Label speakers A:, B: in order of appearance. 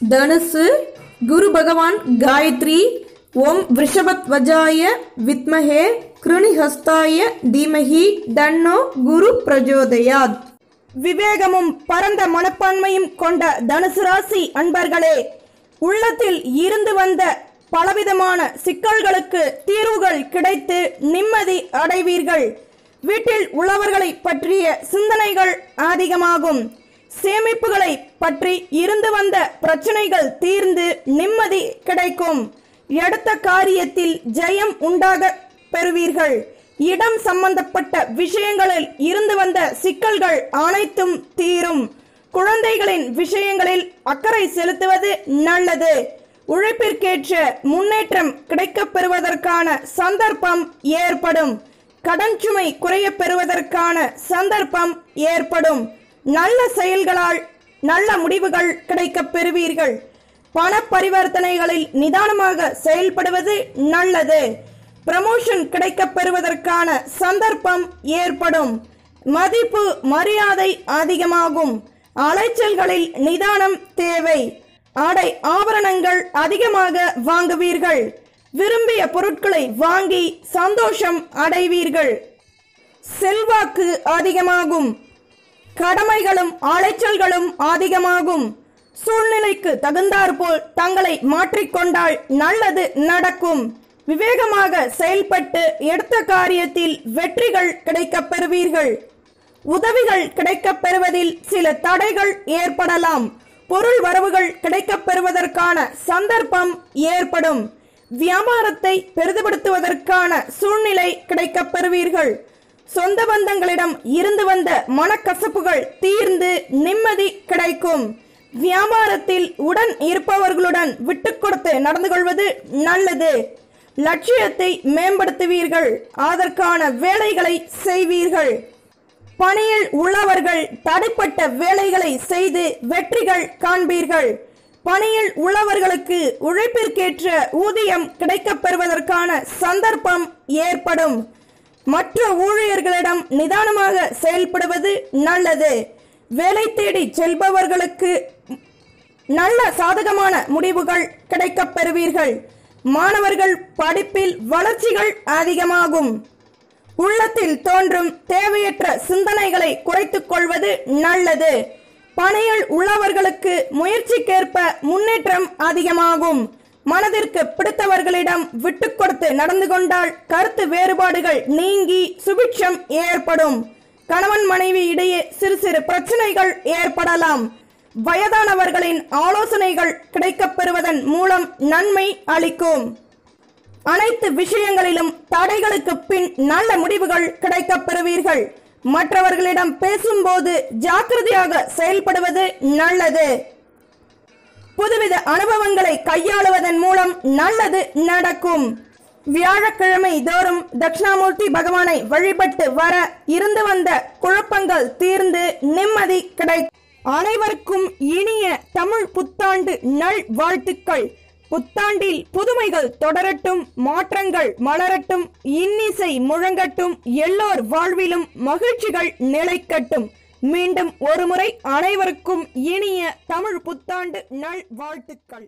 A: தனுசு குரு பகவான் காயத்ரி ஓம் ரிஷபத்வஜாய வித்மஹே கிருணிஹஸ்தாய தீமஹி தன்னோ குரு பிரஜோதயாத். விவேகமும் பரந்த மனப்பான்மையும் கொண்ட தனுசு ராசி அன்பர்களே உள்ளத்தில் இருந்து வந்த பலவிதமான சிக்கல்களுக்கு தீர்வுகள் கிடைத்து நிம்மதி அடைவீர்கள். வீட்டில் உள்ளவர்களை பற்றிய சிந்தனைகள் அதிகமாகும். சேமிப்புகளை பற்றி இருந்து வந்த பிரச்சனைகள் தீர்ந்து நிம்மதி கிடைக்கும். எடுத்த காரியத்தில் ஜெயம் உண்டாக பெறுவீர்கள். இடம் சம்பந்தப்பட்ட விஷயங்களில் இருந்து வந்த சிக்கல்கள் அனைத்தும் தீரும். குழந்தைகளின் விஷயங்களில் அக்கறை செலுத்துவது நல்லது. உழைப்பிற்கேற்ற முன்னேற்றம் கிடைக்கப் பெறுவதற்கான சந்தர்ப்பம் ஏற்படும். கடன் சுமை குறையப் பெறுவதற்கான சந்தர்ப்பம் ஏற்படும். நல்ல செயல்களால் நல்ல முடிவுகள் கிடைக்கப் பெறுவீர்கள். பண பரிவர்த்தனைகளில் நிதானமாக செயல்படுவது நல்லது. ப்ரமோஷன் கிடைக்கப் பெறுவதற்கான சந்தர்ப்பம் ஏற்படும். மதிப்பு மரியாதை அதிகமாகும். அலைச்சல்களில் நிதானம் தேவை. ஆடை ஆபரணங்கள் அதிகமாக வாங்குவீர்கள். விரும்பிய பொருட்களை வாங்கி சந்தோஷம் அடைவீர்கள். செல்வாக்கு அதிகமாகும். கடமைகளும் அலைச்சல்களும் அதிகமாகும் சூழ்நிலைக்கு தகுந்தாற்போல் தங்களை மாற்றிக்கொண்டால் நல்லது நடக்கும். விவேகமாக செயல்பட்டு எடுத்த காரியத்தில் வெற்றிகள் கிடைக்கப் பெறுவீர்கள். உதவிகள் கிடைக்கப் பெறுவதில் சில தடைகள் ஏற்படலாம். பொருள் வரவுகள் கிடைக்கப் பெறுவதற்கான சந்தர்ப்பம் ஏற்படும். வியாபாரத்தை பெரிதுபடுத்துவதற்கான சூழ்நிலை கிடைக்கப் பெறுவீர்கள். சொந்த பந்தங்களிடம் இருந்து வந்த மனக்கசப்புகள் தீர்ந்து நிம்மதி கிடைக்கும். வியாபாரத்தில் உடன் இருப்பவர்களுடன் விட்டு கொடுத்து நடந்து கொள்வது நல்லது. லட்சியத்தை மேம்படுத்துவீர்கள். அதற்கான வேலைகளை செய்வீர்கள். பணியில் உள்ளவர்கள் தடைப்பட்ட வேலைகளை செய்து வெற்றிகள் காண்பீர்கள். பணியில் உள்ளவர்களுக்கு உழைப்பிற்கேற்ற ஊதியம் கிடைக்கப் பெறுவதற்கான சந்தர்ப்பம் ஏற்படும். மற்ற ஊழியர்களிடம் நிதானமாக செயல்படுவது நல்லது. வேலை தேடி செல்பவர்களுக்கு நல்ல சாதகமான முடிவுகள் கிடைக்கப் பெறுவீர்கள். மாணவர்கள் படிப்பில் வளர்ச்சிகள் அதிகமாகும். உள்ளத்தில் தோன்றும் தேவையற்ற சிந்தனைகளை குறைத்துக் கொள்வது நல்லது. பணியில் உள்ளவர்களுக்கு முயற்சிக்கேற்ப முன்னேற்றம் அதிகமாகும். மனதிற்கு பிடித்தவர்களிடம் விட்டு கொடுத்து நடந்து கொண்டால் கருத்து வேறுபாடுகள் நீங்கி சுபிட்சம் ஏற்படும். கணவன் மனைவி இடையே சிறு சிறு பிரச்சனைகள் ஏற்படலாம். வயதானவர்களின் ஆலோசனைகள் கிடைக்கப் பெறுவதன் மூலம் நன்மை அளிக்கும். அனைத்து விஷயங்களிலும் தடைகளுக்கு பின் நல்ல முடிவுகள் கிடைக்கப் பெறுவீர்கள் மற்றவர்களிடம் பேசும்போது ஜாக்கிரதையாக செயல்படுவது நல்லது. புதுவித அனுபவங்களை கையாளுவதன் மூலம் நல்லது நடக்கும். வியாழக்கிழமை தோறும் தட்சிணாமூர்த்தி பகவானை வழிபட்டு வர இருந்து வந்த குழப்பங்கள் தீர்ந்து நிம்மதி கிடை அனைவருக்கும் இனிய தமிழ் புத்தாண்டு நல் வாழ்த்துக்கள். புத்தாண்டில் புதுமைகள் தொடரட்டும் மாற்றங்கள் மலரட்டும் இன்னிசை முழங்கட்டும் எல்லோர் வாழ்விலும் மகிழ்ச்சிகள் நிலைக்கட்டும். மீண்டும் ஒருமுறை அனைவருக்கும் இனிய தமிழ் புத்தாண்டு நல் வாழ்த்துக்கள்